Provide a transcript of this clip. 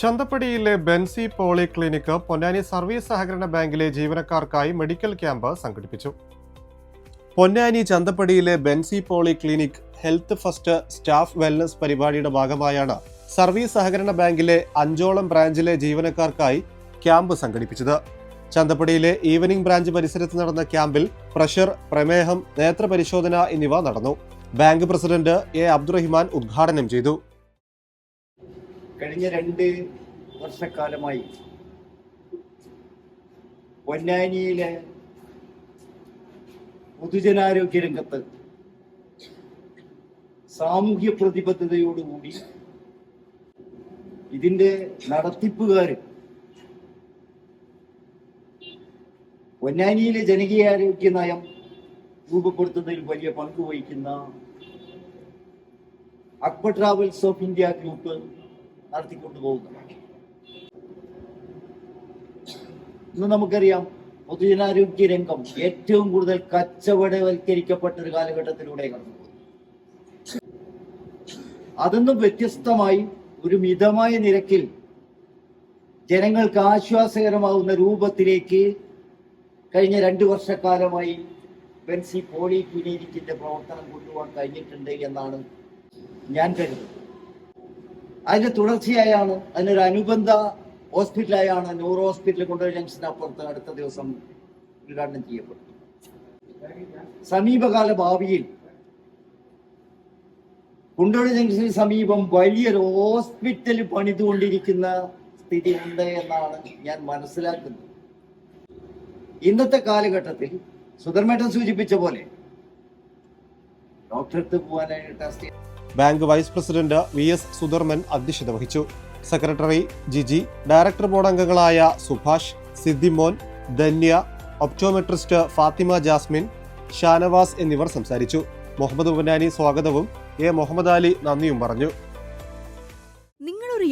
ചന്തപ്പടിയിലെ Benzy poly clinic Ponnani service സഹകരണ ബാങ്കിലെ ജീവനക്കാർക്കായി മെഡിക്കൽ ക്യാമ്പ് സംഘടിപ്പിച്ചു. Ponnani ചന്തപ്പടിയിലെ Benzy poly clinic health first staff wellness പരിപാടിയുടെ ഭാഗമായാണ് സർവീസ് സഹകരണ ബാങ്കിലെ അഞ്ചോളം ബ്രാഞ്ചിലെ ജീവനക്കാർക്കായി ക്യാമ്പ് സംഘടിപ്പിച്ചത്. ചന്തപ്പടിയിലെ ഈവനിംഗ് ബ്രാഞ്ച് പരിസരത്ത് നടന്ന ക്യാമ്പിൽ പ്രഷർ പ്രമേഹം നേത്രപരിശോധന എന്നിവ നടന്നു. ബാങ്ക് പ്രസിഡന്റ് എ അബ്ദുറഹിമാൻ ഉദ്ഘാടനം ചെയ്തു. കഴിഞ്ഞ രണ്ട് വർഷക്കാലമായി പൊന്നാനിയിലെ പൊതുജനാരോഗ്യ രംഗത്ത് സാമൂഹ്യ പ്രതിബദ്ധതയോടുകൂടി ഇതിന്റെ നടത്തിപ്പുകാർ പൊന്നാനിയിലെ ജനകീയാരോഗ്യ നയം രൂപപ്പെടുത്തുന്നതിൽ വലിയ പങ്ക് വഹിക്കുന്ന Akbar travels of India group നടത്തിക്കൊണ്ടുപോകുന്നതാണ് ഇന്ന് നമുക്കറിയാം പൊതുജനാരോഗ്യ രംഗം ഏറ്റവും കൂടുതൽ കച്ചവടവൽക്കരിക്കപ്പെട്ട ഒരു കാലഘട്ടത്തിലൂടെ കടന്നു അതൊന്നും വ്യത്യസ്തമായി ഒരു മിതമായ നിരക്കിൽ ജനങ്ങൾക്ക് ആശ്വാസകരമാവുന്ന രൂപത്തിലേക്ക് കഴിഞ്ഞ രണ്ടു വർഷക്കാലമായി ബെൻസി പോളി ക്ലിനിക്കിന്റെ പ്രവർത്തനം കൊണ്ടുപോകാൻ കഴിഞ്ഞിട്ടുണ്ട് എന്നാണ് ഞാൻ കരുതുന്നത്. അതിന്റെ തുടർച്ചയായാണ് അതിനൊരു അനുബന്ധ ഹോസ്പിറ്റലായാണ് ന്യൂറോ ഹോസ്പിറ്റൽ കൊണ്ടുപോയി ജംഗ്ഷന് അപ്പുറത്ത് അടുത്ത ദിവസം ഉദ്ഘാടനം ചെയ്യപ്പെട്ടു സമീപകാല ഭാവിയിൽ കുണ്ടോടി ജംഗ്ഷന് സമീപം വലിയൊരു ഹോസ്പിറ്റൽ പണിതുകൊണ്ടിരിക്കുന്ന സ്ഥിതി ഉണ്ട് എന്നാണ് ഞാൻ മനസ്സിലാക്കുന്നത്. ഇന്നത്തെ കാലഘട്ടത്തിൽ സുധർമേട്ടൻ സൂചിപ്പിച്ച പോലെ ഡോക്ടർക്ക് പോകാനായിട്ട് test bank vice president V S Sudharman അധ്യക്ഷത വഹിച്ചു. സെക്രട്ടറി ജിജി ഡയറക്ടർ ബോർഡ് അംഗങ്ങളായ സുഭാഷ് സിദ്ദിമോൻ ധന്യ ഒപ്റ്റോമെട്രിസ്റ്റ് ഫാത്തിമ ജാസ്മിൻ ഷാനവാസ് എന്നിവർ സംസാരിച്ചു. മുഹമ്മദ് ഉബനാനി സ്വാഗതവും എ മുഹമ്മദ് അലി നന്ദിയും പറഞ്ഞു.